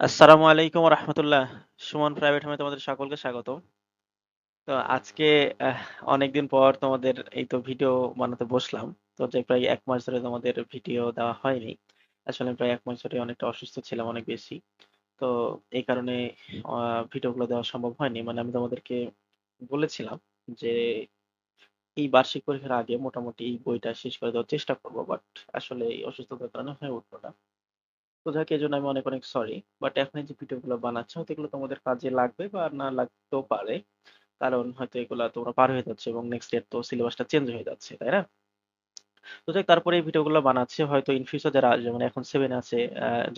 আসসালামু আলাইকুম রহমতুল্লাহ সুমন প্রাইভেট হোমে তোমাদের সকলকে স্বাগত তো আজকে অনেকদিন পর তোমাদের এই তো ভিডিও বানাতে বসলাম। তো যে প্রায় এক মাস ধরে তোমাদের ভিডিও দেওয়া হয়নি, আসলে প্রায় এক মাস ধরে অনেকটা অসুস্থ ছিলাম অনেক বেশি। তো এই কারণে ভিডিওগুলো দেওয়া সম্ভব হয়নি। মানে আমি তোমাদেরকে বলেছিলাম যে, এই বার্ষিক পরীক্ষার আগে মোটামুটি এই বইটা শেষ করে দেওয়ার চেষ্টা করব, বাট আসলে এই অসুস্থতার কারণে হয়ে উঠল না। যাক এজন্য আমি অনেক, অনেক সরি। বাট এখন যে ভিডিওগুলো বানাচ্ছি হয়তো এগুলো তোমাদের কাজে লাগবে বা না লাগতেও পারে। কারণ হয়তো এগুলা তোমরা পার হয়ে যাচ্ছে এবং নেক্সট ইয়ার তো সিলেবাসটা চেঞ্জ হয়ে যাচ্ছে, তাই না? তো যাক তারপরে এই ভিডিওগুলো বানাচ্ছি হয়তো ইন ফিউচার যারা আসবে মানে এখন সেভেন আছে,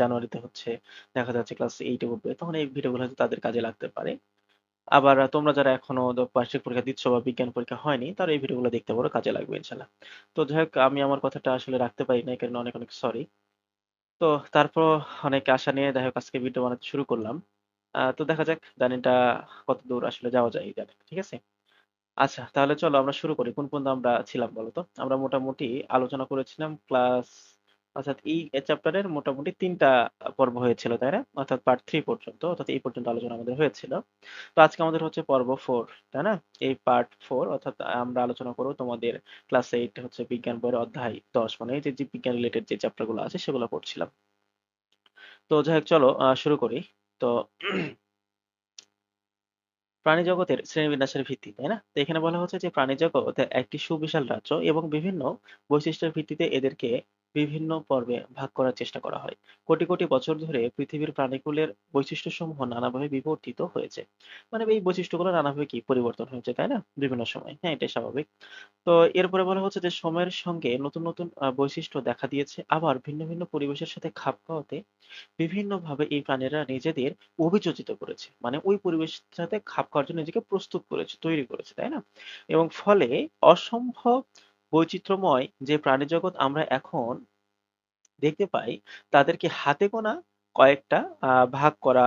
জানুয়ারিতে হচ্ছে দেখা যাচ্ছে ক্লাস 8 এ উঠবে। তখন এই ভিডিওগুলো হয়তো তাদের কাজে লাগতে পারে। আবার তোমরা যারা এখনও বার্ষিক পরীক্ষা দিচ্ছ বা বিজ্ঞান পরীক্ষা হয়নি তারা এই ভিডিওগুলো দেখতে পারো, কাজে লাগবে ইনশাআল্লাহ। তো যাই হোক আমি আমার কথাটা আসলে রাখতে পারি না কারণে অনেক, অনেক সরি। তো তারপর অনেক আশা নিয়ে যাই হোক আজকে ভিডিও বানাতে শুরু করলাম। তো দেখা যাক জার্নিটা কতদূর আসলে যাওয়া যায় জার্নি ঠিক আছে? আচ্ছা তাহলে চলো আমরা শুরু করি। কোন পর্যন্ত আমরা ছিলাম বলো তো? আমরা মোটামুটি আলোচনা করেছিলাম ক্লাস অর্থাৎ এই চ্যাপ্টারের মোটামুটি তিনটা পর্ব হয়েছিল, তাই না? অর্থাৎ পার্ট থ্রি পর্যন্ত অর্থাৎ এই পর্যন্ত আলোচনা আমাদের হয়েছিল। তো আজকে আমাদের হচ্ছে পর্ব ফোর তাই না? এই পার্ট ফোর অর্থাৎ আমরা আলোচনা করব তোমাদের ক্লাস এইট হচ্ছে বিজ্ঞান বইয়ের অধ্যায় 10 মানে এই যে বিজ্ঞান রিলেটেড যে চ্যাপ্টারগুলো আছে সেগুলো পড়ছিলাম। তো যাই হোক চলো শুরু করি। তো প্রাণী জগতের শ্রেণীবিন্যাসের ভিত্তি, তাই না? তো এখানে বলা হচ্ছে যে প্রাণী জগৎ একটি সুবিশাল রাজ্য এবং বিভিন্ন বৈশিষ্ট্যের ভিত্তিতে এদেরকে বিভিন্ন পর্বে ভাগ করার চেষ্টা করা হয়। কোটি, কোটি বছর ধরে পৃথিবীর প্রাণীকুলের বৈশিষ্ট্যসমূহ নানাভাবে বিবর্তিত হয়েছে। মানে এই বৈশিষ্ট্যগুলো নানাভাবে কি পরিবর্তন হয়েছে, তাই না? বিভিন্ন সময়। হ্যাঁ, এটাই স্বাভাবিক। তো এরপরে বলা হচ্ছে যে সময়ের সঙ্গে নতুন, নতুন বৈশিষ্ট্য দেখা দিয়েছে। আবার ভিন্ন, ভিন্ন পরিবেশের সাথে খাপ খাওয়াতে বিভিন্নভাবে এই প্রাণীরা নিজেদের অভিযোজিত করেছে। মানে ওই পরিবেশের সাথে খাপ খাওয়ার জন্য নিজেকে প্রস্তুত করেছে, তৈরি করেছে, তাই না? এবং ফলে অসম্ভব বৈচিত্র্যময় যে প্রাণীজগৎ আমরা এখন দেখতে পাই, তাদেরকে হাতে গোনা কয়েকটা ভাগ করা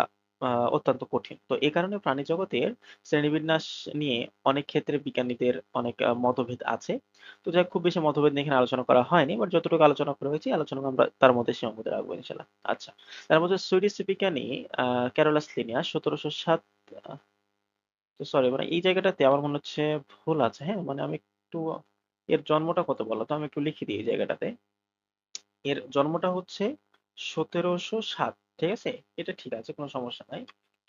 অত্যন্ত কঠিন। তো এ কারণে প্রাণী জগতের শ্রেণীবিন্যাস নিয়ে অনেক ক্ষেত্রে বিজ্ঞানীদের অনেক মতভেদ আছে। তো যাই খুব বেশি মতভেদ নিয়ে এখানে আলোচনা করা হয়নি। বাট যতটুকু আলোচনা করা হয়েছে, আলোচনা আমরা তার মধ্যে সীমাবদ্ধ রাখব ইনশাআল্লাহ। আচ্ছা। তার মধ্যে সুইডিশ বিজ্ঞানী ক্যারোলাস লিনিয়াস ১৭০৭ আ তো সরি মানে এই জায়গাটাতে আমার মনে হচ্ছে ভুল আছে, হ্যাঁ? মানে আমি একটু এর জন্মটা কত বলো তো? আমি একটু লিখে দিই জায়গাটাতে। এর জন্মটা হচ্ছে ১৭০৭ ঠিক আছে? এটা ঠিক আছে, কোনো সমস্যা নাই।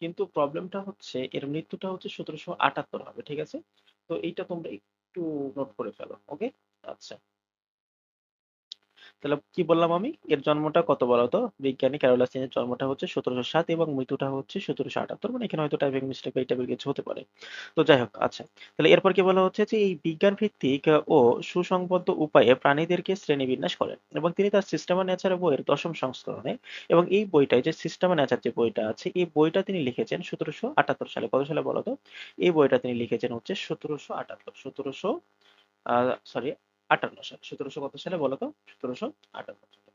কিন্তু প্রবলেমটা হচ্ছে এর মৃত্যুটা হচ্ছে ১৭৭৮ হবে। ঠিক আছে? তো এইটা তোমরা একটু নোট করে ফেলো। ওকে? আচ্ছা। তাহলে কি বললাম আমি? এর জন্মটা কত বলতো? বিজ্ঞানী ক্যারোলাস লিনের জন্মটা হচ্ছে ১৭০৭ এবং মৃত্যুটা হচ্ছে ১৭৭৮ মানে এখানে হয়তো টাইপিং মিস্টেক এই টাইপের কিছু হতে পারে। তো যাই হোক, আচ্ছা। তাহলে এরপর কি বলা হচ্ছে যে এই বিজ্ঞান ভিত্তিক ও সুসংবদ্ধ উপায়ে প্রাণীদেরকে শ্রেণীবিন্যাস করেন এবং তিনি তার সিস্টেম অফ নেচার বইয়ের ১ম সংস্করণে এবং এই বইটায় যে সিস্টেম অফ নেচার যে বইটা আছে, এই বইটা তিনি লিখেছেন ১৭৭৮ সালে। কত সালে বলো তো? এই বইটা তিনি লিখেছেন হচ্ছে ১৭৭৮ ১৭০০ আ সরি ৫৮ সালে। ১৭০০ কত সালে বলো তো? ১৭৫৮ সালে।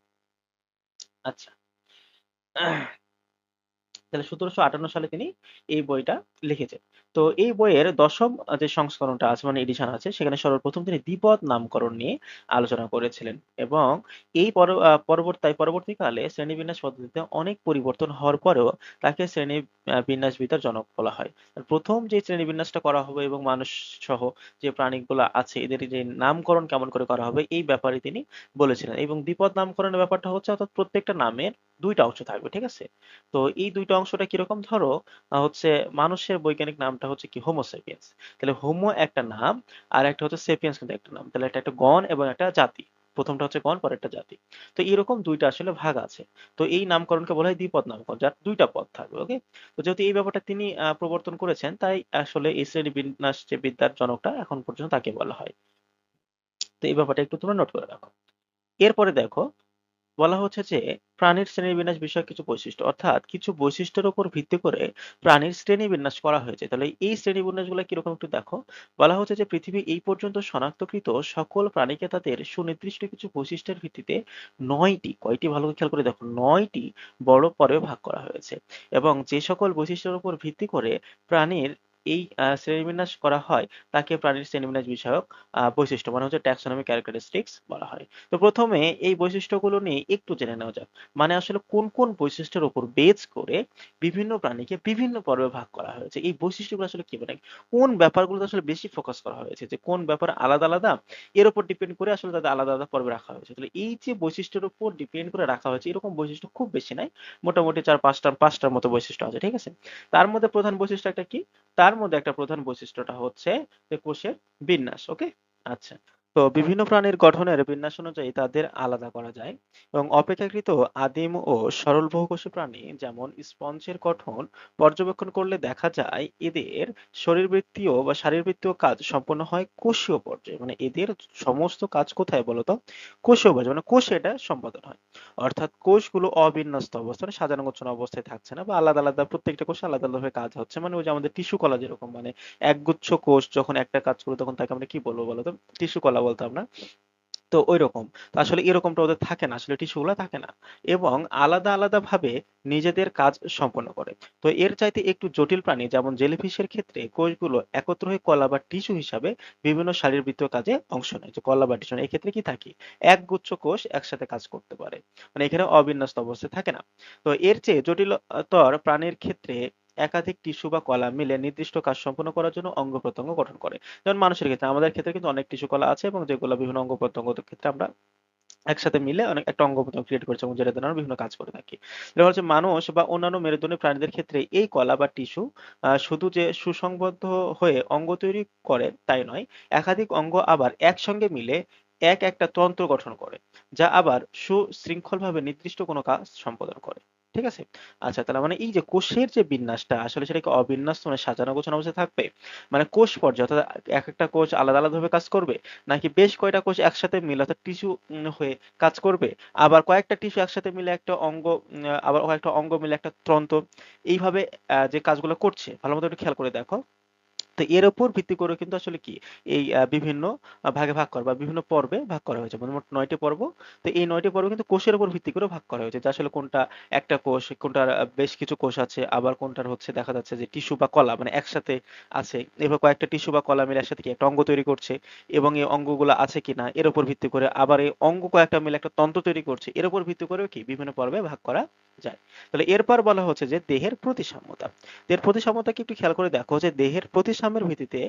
আচ্ছা। তাহলে ১৭৫৮ সালে তিনি এই বইটা লিখেছেন। তো এই বইয়ের ১ম আ যে সংস্করণটা আছে মানে এডিশন আছে, সেখানে সর্বপ্রথম তিনি দ্বিপদ নামকরণ নিয়ে আলোচনা করেছিলেন এবং এই পরবর্ত পরবর্তীকালে শ্রেণীবিন্যাস পদ্ধতিতে অনেক পরিবর্তন হওয়ার পরেও তাকে শ্রেণি আ বিন্যাসবিদের জনক বলা হয়। প্রথম যে শ্রেণীবিন্যাসটা করা হবে এবং মানুষ সহ যে প্রাণীগুলা আছে, এদের যে নামকরণ কেমন করে করা হবে, এই ব্যাপারে তিনি বলেছিলেন এবং দ্বিপদ নামকরণের ব্যাপারটা হচ্ছে, অর্থাৎ প্রত্যেকটা নামের দুইটা অংশ থাকবে। ঠিক আছে? তো এই ২ টা অংশটা কীরকম ধরো হচ্ছে মানুষের বৈজ্ঞানিক নামটা হচ্ছে কি হোমো সেপিয়েন্স। তাহলে হোমো একটা নাম, আর একটা হচ্ছে সেপিয়েন্স কিন্তু একটা নাম। তাহলে এটা একটা গণ এবং একটা জাতি। ১ম টা হচ্ছে গণ, পরেরটা জাতি। তো এরকম ২ টা আসলে ভাগ আছে। তো এই নামকরণকে বলা হয় দ্বিপদ নামকরণ, যার ২ টা পদ থাকবে। ওকে? তো যেহেতু এই ব্যাপারটা তিনি প্রবর্তন করেছেন, তাই আসলে এই শ্রেণীবিন্যাস যে বিদ্যার জনকটা এখন পর্যন্ত তাকে বলা হয়। তো এই ব্যাপারটা একটু তোমরা নোট করে রাখো। এরপরে দেখো বলা হচ্ছে যে প্রাণীর শ্রেণীবিন্যাস বিষয়ক কিছু বৈশিষ্ট্য, অর্থাৎ কিছু বৈশিষ্ট্যের উপর ভিত্তি করে প্রাণীর শ্রেণীবিন্যাস করা হয়েছে। তাহলে এই শ্রেণি শ্রেণীবিন্যাসগুলো কীরকম একটু দেখো। বলা হচ্ছে যে পৃথিবী এই পর্যন্ত শনাক্তকৃত সকল প্রাণীকে তাদের সুনির্দিষ্ট কিছু বৈশিষ্ট্যের ভিত্তিতে নয়টি, কয়টি ভালো খেয়াল করে দেখো, নয়টি বড় পর্বে ভাগ করা হয়েছে। এবং যে সকল বৈশিষ্ট্যের উপর ভিত্তি করে প্রাণীর এই শ্রেণীবিন্যাস করা হয়, তাকে প্রাণীর শ্রেণীবিন্যাস বিষয়ক বৈশিষ্ট্য মানে হচ্ছে ট্যাক্সোনমি ক্যারেক্টারিস্টিক্স বলা হয়। তো প্রথমে এই বৈশিষ্ট্যগুলো নিয়ে একটু জেনে নেওয়া যাক। মানে আসলে কোন কোন বৈশিষ্ট্যের উপর বেজ করে বিভিন্ন প্রাণীকে বিভিন্ন পর্বে ভাগ করা হয়েছে? এই বৈশিষ্ট্যগুলো আসলে কি মানে কোন ব্যাপারগুলোতে আসলে বেশি ফোকাস করা হয়েছে? যে কোন ব্যাপার আলাদা আলাদা, এর উপর ডিপেন্ড করে আসলে তাদের আলাদা আলাদা পর্বে রাখা হয়েছে। তাহলে এই যে বৈশিষ্ট্যের উপর ডিপেন্ড করে রাখা হয়েছে, এরকম বৈশিষ্ট্য খুব বেশি নাই। মোটামুটি চার পাঁচটা পাঁচটার মতো বৈশিষ্ট্য আছে, ঠিক আছে? তার মধ্যে প্রধান বৈশিষ্ট্য একটা কি? তার মধ্যে একটা প্রধান বৈশিষ্ট্যটা হচ্ছে যে কোষের বিন্যাস ওকে আচ্ছা। তো বিভিন্ন প্রাণীর গঠনের বিন্যাস অনুযায়ী তাদের আলাদা করা যায় এবং অপেক্ষাকৃত আদিম ও সরল বহুকোষী প্রাণী যেমন স্পঞ্জের গঠন পর্যবেক্ষণ করলে দেখা যায় এদের শরীরবৃত্তীয় বা শারীরবৃত্তীয় কাজ সম্পন্ন হয় কোষীয় পর্যায়ে। মানে এদের সমস্ত কাজ কোথায় বলতো? কোষীয় পর্যায়ে। মানে কোষে এটা সম্পাদন হয়। অর্থাৎ কোষগুলো অবিন্যস্ত অবস্থায় সাজানো গোছানো অবস্থায় থাকছে না বা আলাদা আলাদা প্রত্যেকটা কোষে আলাদা আলাদাভাবে কাজ হচ্ছে। মানে ওই যে আমাদের টিস্যু কলা যেরকম মানে একগুচ্ছ কোষ যখন একটা কাজ করবে তখন তাকে আমরা কি বলব বলতো? টিস্যু কলা বলতাম না। তো ওই রকম আসলে এরকমটা ওদের থাকে না, আসলে টিস্যুগুলো থাকে না। এবং আলাদা আলাদা ভাবে নিজেদের কাজ সম্পন্ন করে। তো এর চাইতে একটু জটিল প্রাণী, যেমন জেলিফিশের ক্ষেত্রে কোষগুলো একত্র হয়ে কলা বা টিস্যু হিসাবে বিভিন্ন শারীরবৃত্তীয় কাজে অংশ নেয়। যে কলা বা টিস্যু এই ক্ষেত্রে কি থাকে? একগুচ্ছ কোষ একসাথে কাজ করতে পারে। মানে এখানে অবিন্যস্ত অবস্থায় থাকে না। তো এর চেয়ে জটিলতর প্রাণীর ক্ষেত্রে একাধিক টিস্যু বা কলা মিলে নির্দিষ্ট কাজ সম্পন্ন করার জন্য অঙ্গ প্রত্যঙ্গ গঠন করে। যেমন মানুষের ক্ষেত্রে আমাদের ক্ষেত্রে কিন্তু অনেক টিস্যু কলা আছে এবং যেগুলো বিভিন্ন অঙ্গ প্রত্যঙ্গ ক্ষেত্রে আমরা একসাথে মিলে অনেক একটা অঙ্গ প্রত্যঙ্গ ক্রিয়েট করেছে এবং যেটা দ্বারা বিভিন্ন কাজ করে থাকি। এটা হচ্ছে মানুষ বা অন্যান্য মেরুদণ্ডী প্রাণীদের ক্ষেত্রে এই কলা বা টিস্যু শুধু যে সুসংবদ্ধ হয়ে অঙ্গ তৈরি করে তাই নয়, একাধিক অঙ্গ আবার একসঙ্গে মিলে এক একটা তন্ত্র গঠন করে, যা আবার সুশৃঙ্খলভাবে নির্দিষ্ট কোনো কাজ সম্পাদন করে। ঠিক আছে? আচ্ছা তাহলে মানে এই যে কোষের যে বিন্যাসটা, আসলে সেটা কি অবিন্যস্ত মানে সাজানো গোছানো অবস্থায় থাকবে? মানে কোষ পর্যায়ে অর্থাৎ এক একটা কোষ আলাদা আলাদা ভাবে কাজ করবে? নাকি বেশ কয়টা কোষ একসাথে মিলে অর্থাৎ টিস্যু হয়ে কাজ করবে? আবার কয়েকটা টিস্যু একসাথে মিলে একটা অঙ্গ, আবার কয়েকটা অঙ্গ মিলে একটা তন্ত্র, এইভাবে যে কাজগুলো করছে, ভালো মতো একটু খেয়াল করে দেখো। তো এর উপর ভিত্তি করে কিন্তু আসলে কি? এই বিভিন্ন ভাগে ভাগ করা বা বিভিন্ন পর্বে ভাগ করা হয়েছে। মোট নয়টি পর্ব। তো এই নয়টি পর্ব কিন্তু কোষের উপর ভিত্তি করে ভাগ করা হয়েছে। যে আসলে কোনটা একটা কোষ, কোনটার বেশ কিছু কোষ আছে, আবার কোনটার হচ্ছে দেখা যাচ্ছে যে টিস্যু বা কলা মানে একসাথে আছে। এবার কয়েকটা টিস্যু বা কলা মিলে একসাথে কি একটা অঙ্গ তৈরি করছে এবং এই অঙ্গগুলো আছে কিনা, এর উপর ভিত্তি করে আবার এই অঙ্গ কয়েকটা মিলে একটা তন্ত্র তৈরি করছে। এর উপর ভিত্তি করে কি বিভিন্ন পর্বে ভাগ করা যায়। তাহলে এরপর বলা হচ্ছে যে দেহের প্রতিসাম্যতা। দেহের প্রতিসাম্যতাকে একটু খেয়াল করে দেখো যে দেহের প্রতিসাম্যের ভিত্তিতে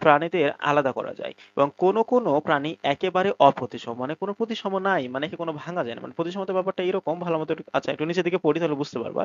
প্রাণীদের আলাদা করা যায়। এবং কোনো কোনো প্রাণী একেবারে অপ্রতিসম মানে কোনো প্রতিসম নাই মানে কি কোনো ভাঙা যায় না। মানে প্রতিসমতার ব্যাপারটা এরকম, ভালো মতো আচ্ছা একটু নিচের দিকে পড়ি তাহলে বুঝতে পারবা।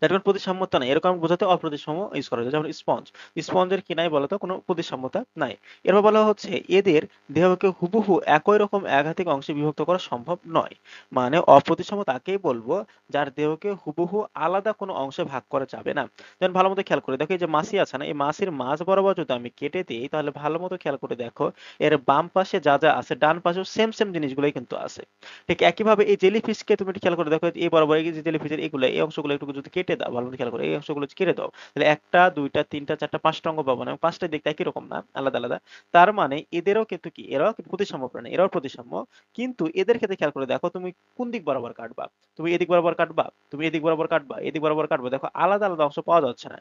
যার প্রতিসাম্যতা নাই। এরকম বোঝাতে অপ্রতিসম ইউজ করা যায়। যেমন স্পঞ্জ স্পঞ্জের কি নাই বলতো কোনো প্রতিসাম্যতা নাই। এরপর বলা হচ্ছে এদের দেহকে হুবহু একই রকম একাধিক অংশে বিভক্ত করা সম্ভব নয়। মানে অপ্রতিসম তাকেই বলব যার দেহকে হুবহু আলাদা কোনো অংশে ভাগ করা যাবে না। যেমন ভালো মতো খেয়াল করে দেখো, এই যে মাছি আছে না, এই মাছির মাছ বরাবর যদি আমি কেটে দিই, তাহলে ভালো মতো খেয়াল করে দেখো, এর বাম পাশে যা যা আছে, ডান পাশেও সেম সেম জিনিসগুলোই কিন্তু আছে। ঠিক একইভাবে এই জেলিফিশকে তুমি খেয়াল করে দেখো, এই বরাবর এই যে জেলিফিশের এগুলো, এই অংশগুলো একটু যদি কেটে দাও, ভালো খেয়াল করো, এই অংশগুলো কেটে দাও। তাহলে একটা, দুইটা, তিনটা, চারটা, পাঁচটা অঙ্গ পাবো না পাঁচটা দেখতে একই রকম না, আলাদা আলাদা। তার মানে এদেরও কিন্তু কি, এরাও কিন্তু প্রতিসাম্য প্রাণী, এরাও প্রতিসাম্য কিন্তু এদের ক্ষেত্রে খেয়াল করে দেখো তুমি কোন দিক বরাবর কাটবা। তুমি এদিক বরাবর কাটবা, তুমি এদিক বরাবর কাটবা, এদিক বরাবর কাটবা, দেখো আলাদা আলাদা অংশ পাওয়া যাচ্ছে না।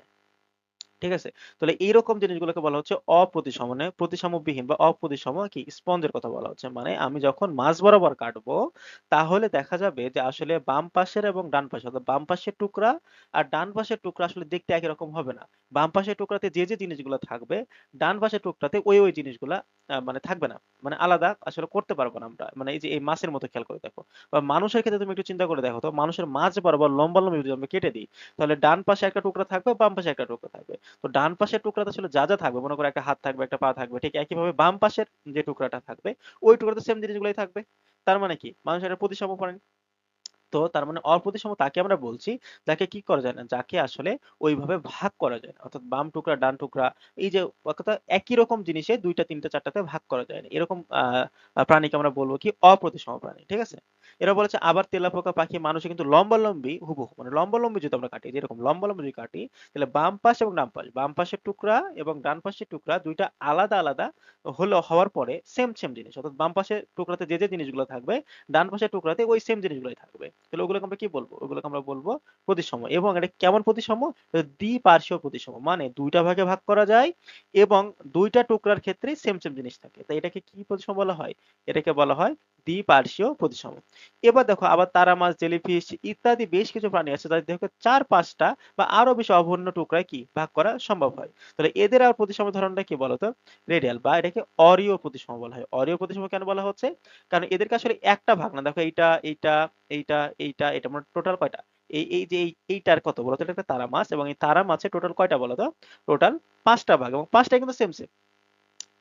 ঠিক আছে? তাহলে এইরকম জিনিসগুলোকে বলা হচ্ছে অপ্রতিসম মানে প্রতিসমবিহীন বা অপ্রতিসম কি? স্পঞ্জের কথা বলা হচ্ছে। মানে আমি যখন মাছ বরাবর কাটবো, তাহলে দেখা যাবে যে আসলে বাম পাশের এবং ডান পাশে অর্থাৎ বাম পাশের টুকরা আর ডান পাশের টুকরা আসলে দেখতে একই রকম হবে না। বাম পাশের টুকরাতে যে যে জিনিসগুলো থাকবে, ডান পাশের টুকরাতে ওই ওই জিনিসগুলা মানে থাকবে না। মানে আলাদা আসলে করতে পারব না আমরা। মানে এই যে এই মাছের মতো খেয়াল করে দেখো। বা মানুষের ক্ষেত্রে তুমি একটু চিন্তা করে দেখো তো, মানুষের মাছ বরাবর লম্বা লম্বা যদি আমরা কেটে দিই, তাহলে ডান পাশে একটা টুকরা থাকবে, বাম পাশে একটা টুকরা থাকবে। তো ডান পাশের টুকরাতে আসলে যা যা থাকবে, মনে করো একটা হাত থাকবে, একটা পা থাকবে, ঠিক একইভাবে বাম পাশের যে টুকরাটা থাকবে, ওই টুকরাতে সেম জিনিসগুলোই থাকবে। তার মানে কি? মানুষ মানুষের প্রতিসম প্রাণী। তো তার মানে অপ্রতিসম তাকে আমরা বলছি যাকে কি করা যায় না? যাকে আসলে ওইভাবে ভাগ করা যায় না। অর্থাৎ বাম টুকরা, ডান টুকরা, এই যে কথা একই রকম জিনিসে দুইটা, তিনটা, চারটাতে ভাগ করা যায় না। এরকম প্রাণীকে আমরা বলব কি অপ্রতিসম প্রাণী, ঠিক আছে? এরা বলেছে আবার তেলাপোকা পাখি মানুষে কিন্তু লম্বালম্বি হুবহু মানে লম্বালম্বি যদি আমরা কাটি, যেরকম লম্বালম্বি যদি কাটি, তাহলে বাম পাশ এবং ডান পাশ, বাম পাশের টুকরা এবং ডান পাশের টুকরা দুইটা আলাদা আলাদা হলো, হওয়ার পরে সেম সেম জিনিস। অর্থাৎ বাম পাশের টুকরাতে যে যে জিনিসগুলো থাকবে, ডান পাশের টুকরাতে ওই সেম জিনিসগুলোই থাকবে। তাহলে ওগুলোকে আমরা কি বলব? ওগুলোকে আমরা বলব প্রতিসম। এবং এটা কেমন প্রতিসম? দ্বিপার্শ্বীয় প্রতিসম। মানে দুইটা ভাগে ভাগ করা যায় এবং দুইটা টুকরার ক্ষেত্রে সেম সেম জিনিস থাকে। তাই এটাকে কি প্রতিসম বলা হয়? এটাকে বলা হয় দ্বিপার্শ্বীয় প্রতিসম। এবার দেখো আবার তারা মাছ, জেলিফিশ ইত্যাদি বেশ কিছু প্রাণী আছে যাদের দেখো চার পাঁচটা বা আরও বেশি অভন্ন টুকরায় কি ভাগ করা সম্ভব হয়। তাহলে এদের আর প্রতিসম ধরনটা কি বলতো? রেডিয়াল বা এটাকে অরীয় প্রতিসম বলা হয়। অরীয় প্রতিসম কেন বলা হচ্ছে? কারণ এদেরকে আসলে একটা ভাগ না। দেখো এইটা এইটা এইটা এইটা, এটা মানে টোটাল কয়টা? এই এই যে এই- এইটার কত বলতো? এটা একটা তারা মাছ এবং এই তারা মাছের টোটাল কয়টা বলতো? টোটাল পাঁচটা ভাগ এবং পাঁচটা কিন্তু সেম সেম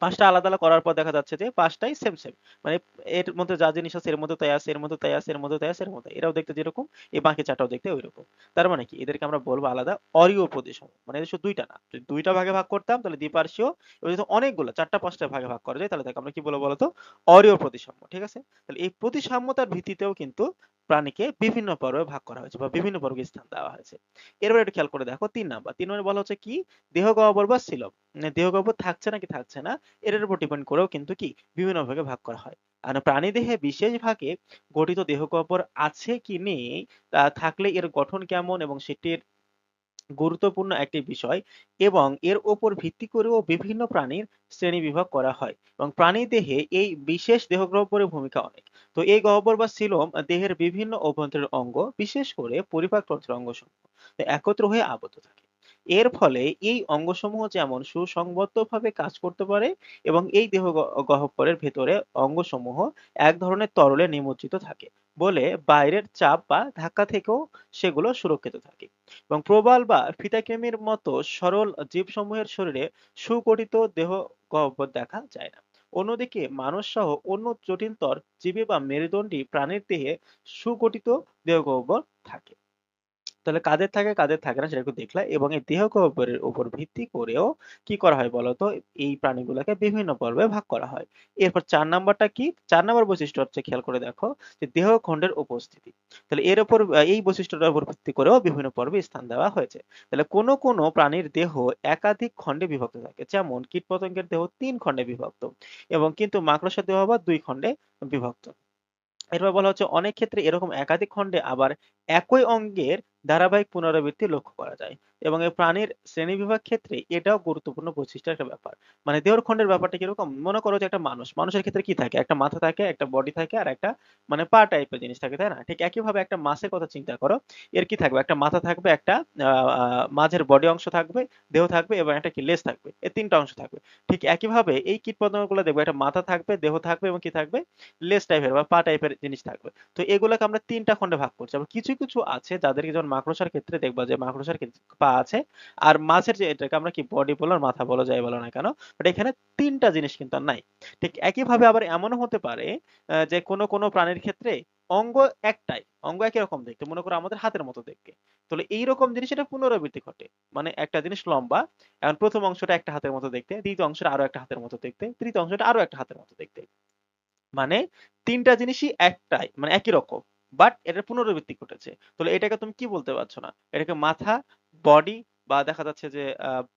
পাঁচটা আলাদা আলাদা করার পর দেখা যাচ্ছে যে পাঁচটাই সেম সেম মানে এর মধ্যে যা জিনিস আছে, এর মধ্যে তাই আছে, এর মধ্যে তাই আছে, এর মধ্যে তাই আছে, এর মধ্যে এরাও দেখতে যেরকম, এই বাকি চারটাও দেখতে ওইরকম। তার মানে কি? এদেরকে আমরা বলব আলাদা অরীয় প্রতিসম মানে এদের শুধু দুইটা না। যদি দুইটা ভাগে ভাগ করতাম, তাহলে দ্বিপার্শ্বীয় এবং যদি অনেকগুলো, চারটা পাঁচটা ভাগে ভাগ করা যায়, তাহলে তাকে আমরা কি বলব বলতো? অরীয় প্রতিসাম্য, ঠিক আছে? তাহলে এই প্রতিসাম্যতার ভিত্তিতেও কিন্তু প্রাণীকে বিভিন্ন পর্বে ভাগ করা হয়েছে বা বিভিন্ন পর্বে স্থান দেওয়া হয়েছে। এরপর একটু খেয়াল করে দেখো, তিন নাম্বার। তিন নম্বরে বলা হচ্ছে কি? দেহ গহ্বর বা সিলব মানে দেহ গহ্বর থাকছে নাকি থাকছে না? এটার উপর ডিপেন্ড করেও কিন্তু কি? বিভিন্ন ভাগে ভাগ করা হয়। আর প্রাণী দেহে বিশেষ ভাগে গঠিত দেহ গহ্বর আছে কি নেই? তা থাকলে এর গঠন কেমন এবং সেটির গুরুত্বপূর্ণ একটি বিষয় এবং এর ওপর ভিত্তি করেও বিভিন্ন প্রাণীর শ্রেণীবিভাগ করা হয় এবং প্রাণী দেহে এই বিশেষ দেহ গহ্বরের ভূমিকা অনেক। তো এই গহ্বর বা সিলোম দেহের বিভিন্ন অভ্যন্তরীণ অঙ্গ, বিশেষ করে পরিপাক তন্ত্রের অঙ্গসমূহ একত্র হয়ে আবদ্ধ থাকে। এর ফলে এই অঙ্গসমূহ যেমন সুসংবদ্ধভাবে কাজ করতে পারে এবং এই দেহ গহ্বরের ভেতরে অঙ্গসমূহ এক ধরনের তরলে নিমজ্জিত থাকে। বলে বাইরের চাপ বা ধাক্কা থেকেও সেগুলো সুরক্ষিত থাকে। এবং প্রবাল বা ফিতাকেমির মতো সরল জীবসমূহের শরীরে সুগঠিত দেহ গহ্বর দেখা যায় না। অন্যদিকে মানুষ সহ অন্য জটিলতর জীবে বা মেরুদণ্ডী প্রাণীর দেহে সুগঠিত দেহ গহ্বর থাকে। তাহলে কাদের থাকে কাদের থাকে না সেটা একটু দেখলাম এবং এই দেহ গহ্বরের উপর ভিত্তি করেও কি করা হয় বলতো এই প্রাণীগুলোকে বিভিন্ন পর্বে ভাগ করা হয়। এরপর চার নাম্বারটা কি? চার নাম্বার বৈশিষ্ট্য হচ্ছে খেয়াল করে দেখো যে দেহ খণ্ডের উপস্থিতি। তাহলে এর উপর, এই বৈশিষ্ট্যটার উপর ভিত্তি করেও বিভিন্ন পর্বে স্থান দেওয়া হয়েছে। তাহলে কোনো কোনো প্রাণীর দেহ একাধিক খণ্ডে বিভক্ত থাকে। যেমন কীটপতঙ্গের দেহ তিন খণ্ডে বিভক্ত এবং কিন্তু মাকড়সার দেহ আবার দুই খণ্ডে বিভক্ত। এরপর বলা হচ্ছে অনেক ক্ষেত্রে এরকম একাধিক খণ্ডে আবার একই অঙ্গের ধারাবাহিক পুনরাবৃত্তি লক্ষ্য করা যায়। এবং এই প্রাণীর শ্রেণীবিভাগ ক্ষেত্রে এটাও গুরুত্বপূর্ণ বৈশিষ্ট্যের একটা ব্যাপার। মানে দেহর খণ্ডের ব্যাপারটা কীরকম? মনে করো যে একটা মানুষ, মানুষের ক্ষেত্রে কি থাকে? একটা মাথা থাকে, একটা বডি থাকে আর একটা মানে পা টাইপের জিনিস থাকে, তাই না? ঠিক একইভাবে একটা মাছের কথা চিন্তা করো, এর কি থাকবে? একটা মাথা থাকবে, একটা মাঝের বডি অংশ থাকবে, দেহ থাকবে এবং একটা কি লেজ থাকবে, এই তিনটা অংশ থাকবে। ঠিক একইভাবে এই কীটপতঙ্গগুলো দেখবে, একটা মাথা থাকবে, দেহ থাকবে এবং কি থাকবে? লেজ টাইপের বা পা টাইপের জিনিস থাকবে। তো এগুলোকে আমরা তিনটা খণ্ডে ভাগ করছি। আবার কিছু কিছু আছে যাদেরকে যেমন মাকড়সার ক্ষেত্রে দেখবা যে মাকড়সার পা আছে। আর মাছের যে এটাকে আমরা কি বডি বলো মাথা বলো, যাই বলো না কেন বাট এখানে তিনটা জিনিস কিন্তু নাই। ঠিক একইভাবে আবার এমনও হতে পারে যে কোনো কোনো প্রাণীর ক্ষেত্রে অঙ্গ একটাই, অঙ্গ একই রকম দেখতে, মনে করো আমাদের হাতের মতো দেখতে। তাহলে এইরকম জিনিস এটা পুনরাবৃত্তি ঘটে। মানে একটা জিনিস লম্বা, এখন প্রথম অংশটা একটা হাতের মতো দেখতে, দ্বিতীয় অংশটা আরও একটা হাতের মতো দেখতে, তৃতীয় অংশটা আরও একটা হাতের মতো দেখতে। মানে তিনটা জিনিসই একটাই মানে একই রকম বাট এটার পুনরাবৃত্তি ঘটেছে। তাহলে এটাকে তুমি কি বলতে পারছ না? এটাকে মাথা বডি বা দেখা যাচ্ছে যে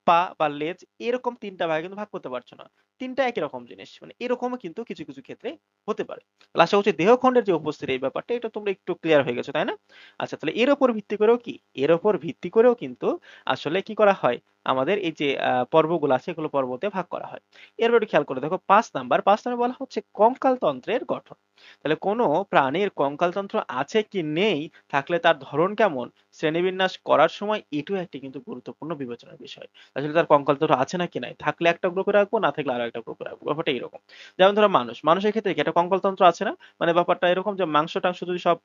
পা বা লেজ এরকম তিনটা ভাগে কিন্তু ভাগ করতে পারছ না। তিনটা একই রকম জিনিস। মানে এরকমও কিন্তু কিছু কিছু ক্ষেত্রে হতে পারে। তাহলে আশা করছি দেহখণ্ডের যে উপস্থিতি, এই ব্যাপারটা এটা তোমরা একটু ক্লিয়ার হয়ে গেছো, তাই না? আচ্ছা তাহলে এর উপর ভিত্তি করেও কি? এর উপর ভিত্তি করেও কিন্তু আসলে কি করা হয়? আমাদের এই যে পর্বগুলো আছে, এগুলো পর্বতে ভাগ করা হয়। এরপর খেয়াল করে দেখো, পাঁচ নাম্বার পাঁচ নাম্বার বলা হচ্ছে কঙ্কাল তন্ত্রের গঠন। তাহলে কোনো প্রাণীর কঙ্কালতন্ত্র আছে কি নেই? থাকলে তার ধরন কেমন? শ্রেণীবিন্যাস করার সময় এটাও একটি কিন্তু গুরুত্বপূর্ণ বিবেচনার বিষয়। আসলে তার কঙ্কালতন্ত্র আছে নাকি নাই? থাকলে একটা গ্রুপে রাখব, না থাকলে আরও একটা ব্যাপারটা এরকম যেমন ধরো মানুষ, মানুষের ক্ষেত্রে কি একটা কঙ্কালতন্ত্র আছে না? মানে ব্যাপারটা এরকম যে মাংস টাংস যদি সব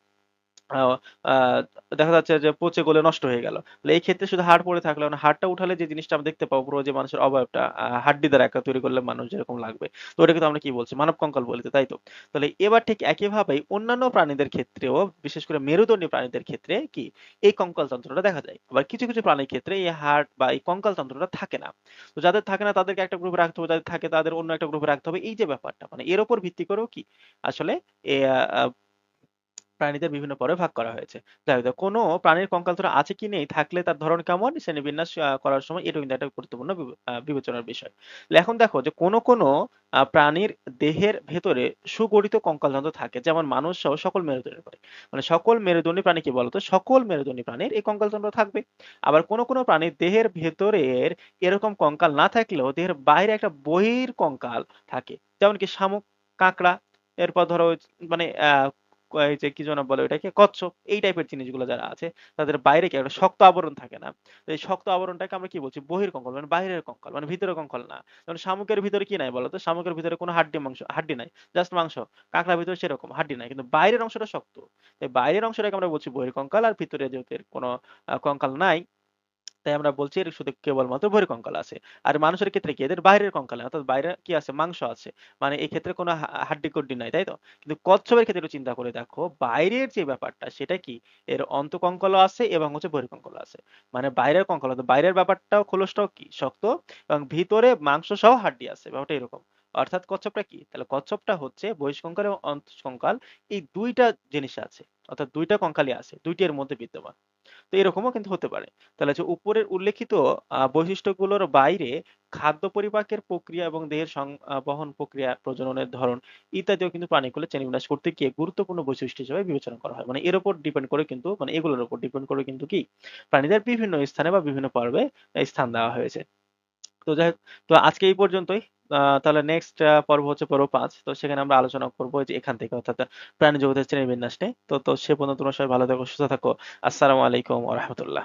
দেখা যাচ্ছে যে পচে গলে নষ্ট হয়ে গেল। এই ক্ষেত্রে শুধু হাড় পড়ে থাকলে হাড়টা উঠালে যে জিনিসটা আমরা দেখতে পাবো, পুরো যে মানুষের অবয়বটা হাড্ডি দ্বারা একটা তৈরি করলে মানুষ যেরকম লাগবে। তো ওটাকে তো আমরা কি বলছি? মানব কঙ্কাল বলি, তাই তো? তাহলে এবার ঠিক একইভাবেই অন্যান্য প্রাণীদের ক্ষেত্রেও, বিশেষ করে মেরুদণ্ডী প্রাণীদের ক্ষেত্রে কি? এই কঙ্কাল তন্ত্রটা দেখা যায়। আবার কিছু কিছু প্রাণীর ক্ষেত্রে এই হাড় বা এই কঙ্কাল তন্ত্রটা থাকে না। তো যাদের থাকে না, তাদেরকে একটা গ্রুপে রাখতে হবে, যাদের থাকে, তাদের অন্য একটা গ্রুপে রাখতে হবে। এই যে ব্যাপারটা মানে এর উপর ভিত্তি করেও কি? আসলে প্রাণীদের বিভিন্ন পর্বে ভাগ করা হয়েছে। যাই হোক, কোনো প্রাণীর কঙ্কালতরা আছে কি নেই, থাকলে তার ধরন কেমন, শ্রেণীবিন্যাস করার সময় এটাও কিন্তু একটা গুরুত্বপূর্ণ বিবেচনার বিষয়। এখন দেখো যে কোনো, কোনো প্রাণীর দেহের ভেতরে সুগঠিত কঙ্কালতন্ত্র থাকে। যেমন মানুষ সহ সকল মেরুদণ্ডী প্রাণী। মানে সকল মেরুদণ্ডী প্রাণী কি বলতো? সকল মেরুদণ্ডী প্রাণীর এই কঙ্কালতন্ত্র থাকবে। আবার কোনো, কোনো প্রাণীর দেহের ভেতরের এরকম কঙ্কাল না থাকলেও দেহের বাইরে একটা বহির কঙ্কাল থাকে। যেমন কি শামুক, কাঁকড়া, এরপর ধরো মানে আ এই যে কি যেন বলে ওইটাকে? কচ্ছপ। এই টাইপের জিনিসগুলো যারা আছে, তাদের বাইরে কি একটা শক্ত আবরণ থাকে না? এই শক্ত আবরণটাকে আমরা কি বলছি? বহির কঙ্কাল মানে বাইরের কঙ্কাল মানে ভিতরের কঙ্কাল না। যেমন শামুকের ভিতরে কি নাই বলতো? শামুকের ভিতরে কোনো হাড্ডি মাংস, হাড্ডি নাই। জাস্ট মাংস। কাঁকড়ার ভিতরে সেরকম, হাড্ডি নাই। কিন্তু বাইরের অংশটা শক্ত। তাই বাইরের অংশটাকে আমরা বলছি বহির কঙ্কাল, আর ভিতরে যেহেতু কোনো কঙ্কাল নাই তাই আমরা বলছি এর শুধু কেবলমাত্র বহির্কঙ্কাল আছে। আর মানুষের ক্ষেত্রে কি? এদের বাইরের কঙ্কাল। অর্থাৎ বাইরে কি আছে? মাংস আছে। মানে এই ক্ষেত্রে কোনো হাড্ডি-কড্ডি নাই, তাই তো? কিন্তু কচ্ছপের ক্ষেত্রে চিন্তা করে দেখো, বাইরের যে ব্যাপারটা সেটা কি? এর অন্তঃকঙ্কালও আছে এবং হচ্ছে বহির্কঙ্কালও আছে। মানে বাইরের কঙ্কাল বাইরের ব্যাপারটাও খোলসটাও কি? শক্ত এবং ভিতরে মাংস সহ হাড্ডি আছে। ব্যাপারটা এরকম। অর্থাৎ কচ্ছপটা কি? তাহলে কচ্ছপটা হচ্ছে বহিষ্কঙ্কাল এবং অন্তঃকঙ্কাল এই ২ টা জিনিস আছে। অর্থাৎ দুইটা কঙ্কালই আছে। ২ টি এর মধ্যে বিদ্যমান। তো এরকমও কিন্তু হতে পারে। তাহলে যে উপরের উল্লেখিত বৈশিষ্ট্যগুলোর বাইরে খাদ্য পরিপাকের প্রক্রিয়া এবং দেহের বহন প্রক্রিয়া, প্রজননের ধরন ইত্যাদিও কিন্তু প্রাণীকুলে শ্রেণীবিন্যাস করতে গিয়ে গুরুত্বপূর্ণ বৈশিষ্ট্য হিসেবে বিবেচনা করা হয়। মানে এর উপর ডিপেন্ড করে কিন্তু মানে এগুলোর উপর ডিপেন্ড করে কিন্তু কি প্রাণীদের বিভিন্ন স্থানে বা বিভিন্ন পর্বে স্থান দেওয়া হয়েছে। তো যাই তো আজকে এই পর্যন্তই। তাহলে নেক্সট পর্ব হচ্ছে পর্ব পাঁচ তো সেখানে আমরা আলোচনা করব যে এখান থেকে অর্থাৎ প্রাণী জগতের শ্রেণীবিন্যাস নিয়ে। তো, তো সে পর্যন্ত তোমরা সবাই ভালো থাকো, সুস্থ থাকো। আসসালামু আলাইকুম রাহমাতুল্লাহ।